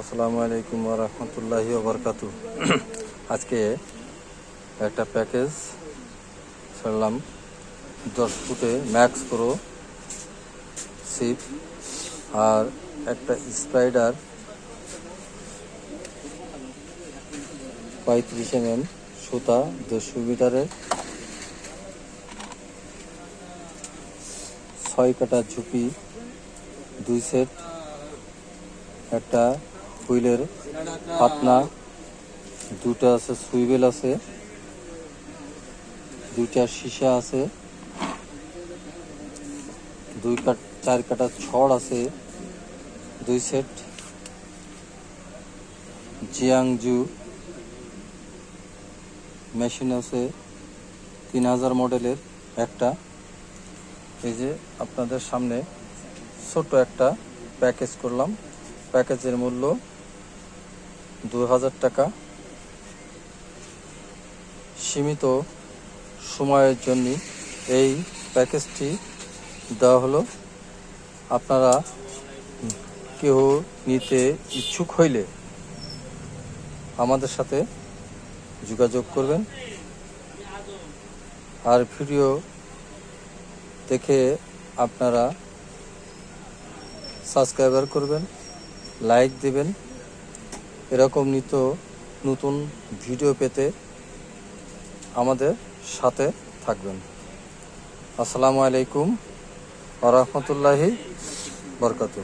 আসসালামু আলাইকুম রহমতুল্লাহি বরকাত আজকে একটা প্যাকেজ ছাড়লাম। দশ ফুটে ম্যাক্স প্রো সিপ আর একটা স্পাইডার পঁয়ত্রিশ এম সুতা দেড়শো মিটারের। ছয় কাটা ঝুপি, দুই সেট, একটা হুইলের পাতনা দুটা আছে, সুইবেল আছে, দুইটা সীসা আছে, দুই কাট চার কাটা ছড় আছে, দুই সেট জিয়াংজু মেশিন আছে, তিন হাজার মডেলের একটা। এই যে আপনাদের সামনে ছোট একটা প্যাকেজ করলাম। প্যাকেজের মূল্য দু হাজার টাকা সীমিত সময়ের জন্য এই প্যাকেজটি দেওয়া হলো। আপনারা কেউ নিতে ইচ্ছুক হইলে আমাদের সাথে যোগাযোগ করবেন। আর ভিডিও দেখে আপনারা সাবস্ক্রাইবার করবেন, লাইক দিবেন। এরকম নিত নতুন ভিডিও পেতে আমাদের সাথে থাকবেন। আসসালামু আলাইকুম আ রহমতুল্লাহি বরকাতু